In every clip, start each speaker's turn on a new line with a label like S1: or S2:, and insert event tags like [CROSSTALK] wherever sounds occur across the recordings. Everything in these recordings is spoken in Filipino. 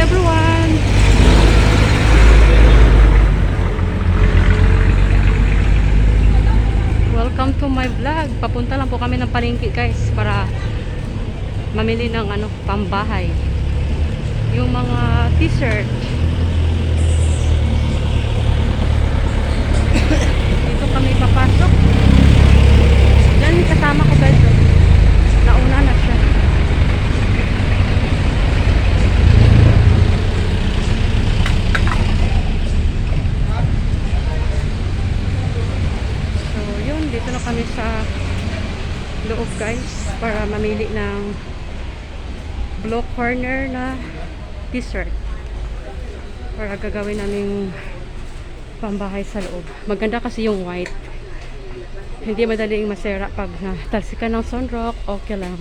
S1: everyone! Welcome to my vlog. Papunta lang po kami ng palengke guys para mamili ng ano, pambahay. Yung mga t-shirt. Dito kami papasok. Yan kasama ko guys. oh. Nauna na siya. So, yun. Dito na kami sa loob, guys. Para mamili ng blow corner na t-shirt. Para gagawin namin pambahay sa loob. Maganda kasi yung white. Hindi madaling masera pag natalsikan ng sunrock. Okay lang.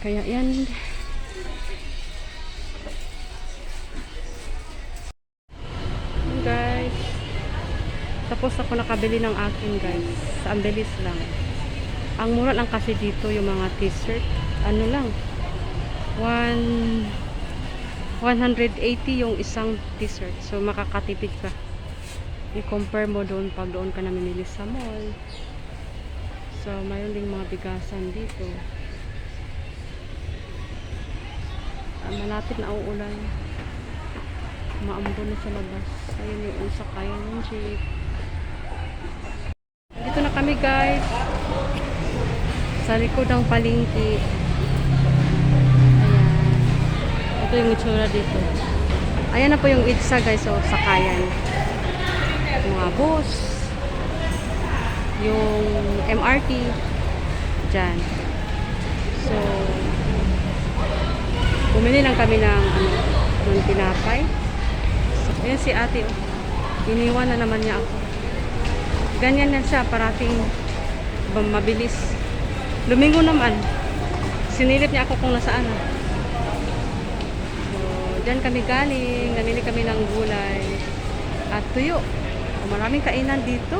S1: Kaya yan. Guys. Tapos ako nakabili ng akin guys. Sa ang bilis lang. Ang mura lang kasi dito yung mga t-shirt. Ano lang. One, 180 yung isang t-shirt. So makakatipid ka. I-compare mo doon pag doon ka namimili sa mall. So mayroon ding mga bigasan dito. Ah, malapit na uulan. Maambon na sa labas. Ayun yung sakayan ng jeep. Dito na kami guys. Sa likod ng palingki. Ayan. Ito yung itsura dito. Ayan na po yung itsa guys. So, sakayan. Mga bus. Yung MRT. Diyan. So, bumili lang kami ng ano, tinapay. So, ayan si ate. Oh. Iniwan na naman niya ako. Ganyan yan siya, parating mabilis. Lumingo naman. Sinilip niya ako kung nasaan. ah. So, dyan kami galing. Namili kami ng gulay. At tuyo. O, maraming kainan dito.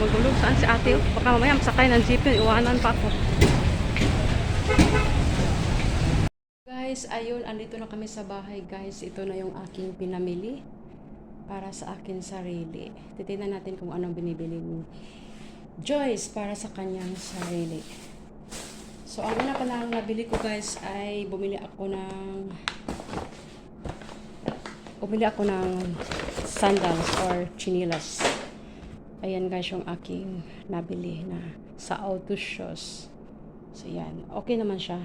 S1: Magulog saan si ate? oh? Baka mamaya masakay ng jeep yun. Iwanan pa ako. Guys, ayun, andito na kami sa bahay, guys. Ito na yung aking pinamili para sa akin sarili. Titignan natin kung anong binibili ni Joyce para sa kanyang sarili. So, ang una pa lang nabili ko, guys, ay bumili ako ng bumili ako ng sandals or chinilas. Ayan, guys, yung aking nabili na sa auto shoes. So, yan. Okay naman siya.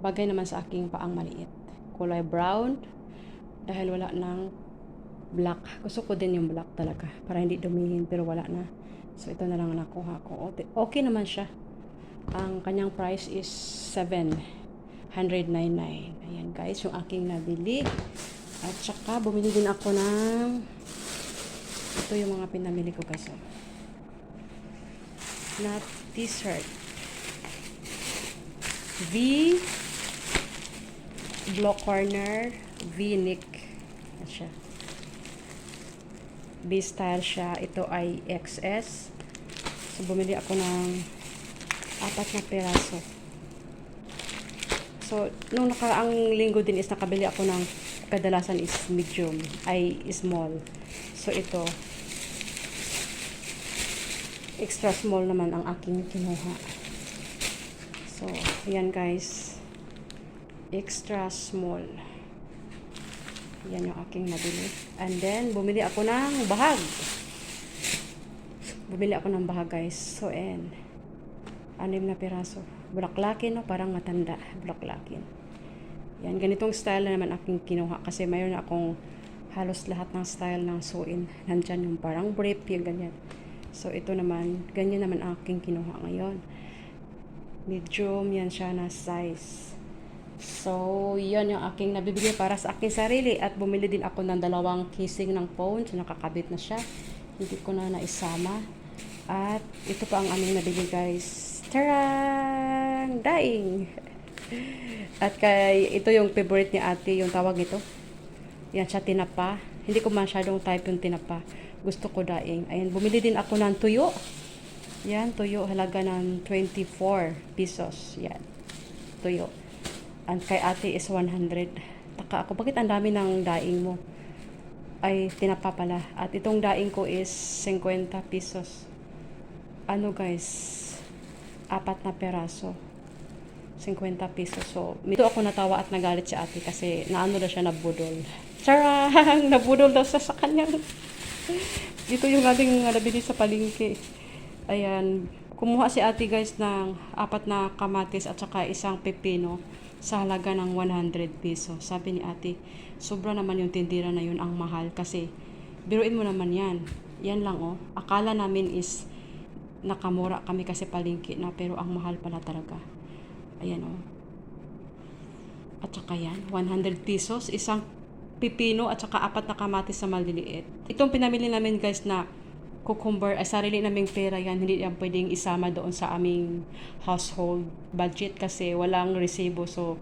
S1: Bagay naman sa aking paang maliit. Kulay brown. Dahil wala ng black. Gusto ko din yung black talaga. Para hindi dumihin. Pero wala na. So, ito na lang nakuha ko. Okay, naman siya. Ang kanyang price is 799. Ayan guys, yung aking nabili. At saka, bumili din ako ng ito yung mga pinamili ko guys. oh. Na t-shirt. V block corner V-neck Yan siya B-style siya. Ito ay XS so bumili ako ng apat na peraso so nung nakaraang linggo din is nakabili ako ng kadalasan is medium ay small. So ito extra small naman ang aking kinuha. So yan guys. Extra small. Yan yung aking nabili. And then, bumili ako ng bahag. Bumili ako ng bahag, guys. So, and, anim na piraso. Bulaklakin, no? Parang matanda. Bulaklakin. Yan, ganitong style na naman aking kinuha. Kasi mayroon akong halos lahat ng style ng suin. Nandyan yung parang brief, yung ganyan. So, ito naman, ganyan naman aking kinuha ngayon. Medium, yan siya na size. So, yan yung aking nabibili para sa aking sarili. At bumili din ako ng dalawang casing ng phone. So, nakakabit na siya. Hindi ko na naisama. At ito pa ang aming nabili guys. Tarang! Daing! [LAUGHS] At kay, ito yung favorite ni ate, yung tawag nito. Yan siya, tinapa. Hindi ko masyadong type yung tinapa. Gusto ko daing. Ayan, bumili din ako ng tuyo. Yan, tuyo. Halaga ng 24 pesos. Yan. Tuyo. And kay ate is 100. Taka ako, bakit ang dami ng daing mo? Ay, tinapa pala. At itong daing ko is 50 pesos. Ano guys? Apat na peraso. 50 pesos. So, ito ako natawa at nagalit si ate kasi naano na siya nabudol. Charang! [LAUGHS] Nabudol daw siya sa kanyang. Ito yung ating nabili sa palengke. Ayan. Kumuha si ate guys ng apat na kamatis at saka isang pepino sa halaga ng 100 peso. Sabi ni ate, sobra naman yung tindira na yun ang mahal kasi biruin mo naman yan. Yan lang oh. Akala namin is nakamura kami kasi palengke na pero ang mahal pala talaga. Ayan oh. At saka yan, 100 pesos, isang pipino at saka apat na kamatis sa maliliit. Itong pinamili namin guys na cucumber, ay sarili naming pera yan, hindi yan pwedeng isama doon sa aming household budget kasi walang resibo. So,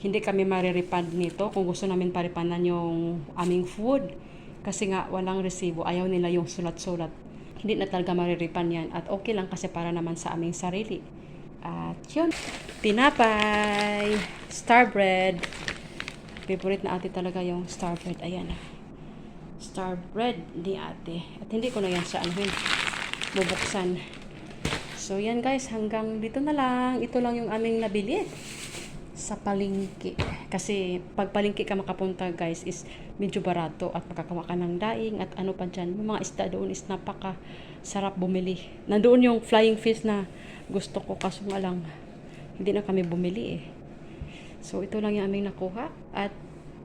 S1: hindi kami marirepand nito kung gusto namin paripanan yung aming food. Kasi nga, walang resibo. Ayaw nila yung sulat-sulat. Hindi na talaga marirepand yan. At okay lang kasi para naman sa aming sarili. At yun. Tinapay. Star bread. Favorite na ate talaga yung star bread. Ayan. Star bread ni ate. At hindi ko na yan sa ano. Bubuksan. So yan guys. Hanggang dito na lang. Ito lang yung aming nabili sa palengke. Kasi pag palengke ka makapunta guys is medyo barato at makakawa ka ng daing at ano pa dyan. Yung mga isda doon is napaka sarap bumili. Nandoon yung flying fish na gusto ko kaso nga lang hindi na kami bumili eh. So ito lang yung aming nakuha at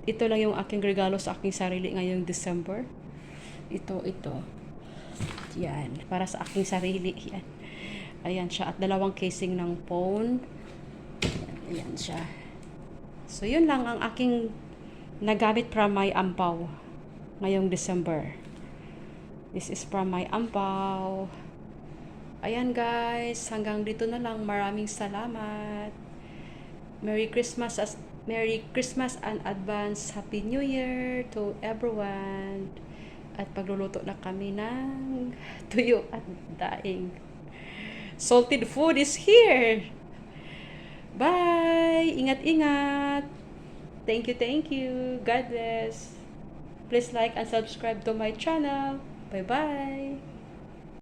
S1: ito lang yung aking regalo sa aking sarili ngayong December. Ito, ito. Yan. Para sa aking sarili. [LAUGHS] Yan. Ayan siya. At dalawang casing ng phone. Ayan siya. So, yun lang ang aking nagamit from my ampaw ngayong December. This is from my ampaw. Ayan guys, hanggang dito na lang. Maraming salamat. Merry Christmas as Merry Christmas and advance Happy New Year to everyone. At pagluluto na kami ng [LAUGHS] tuyo at daing. Salted food is here. Bye! Ingat-ingat! Thank you, thank you. God bless. Please like and subscribe to my channel. Bye-bye!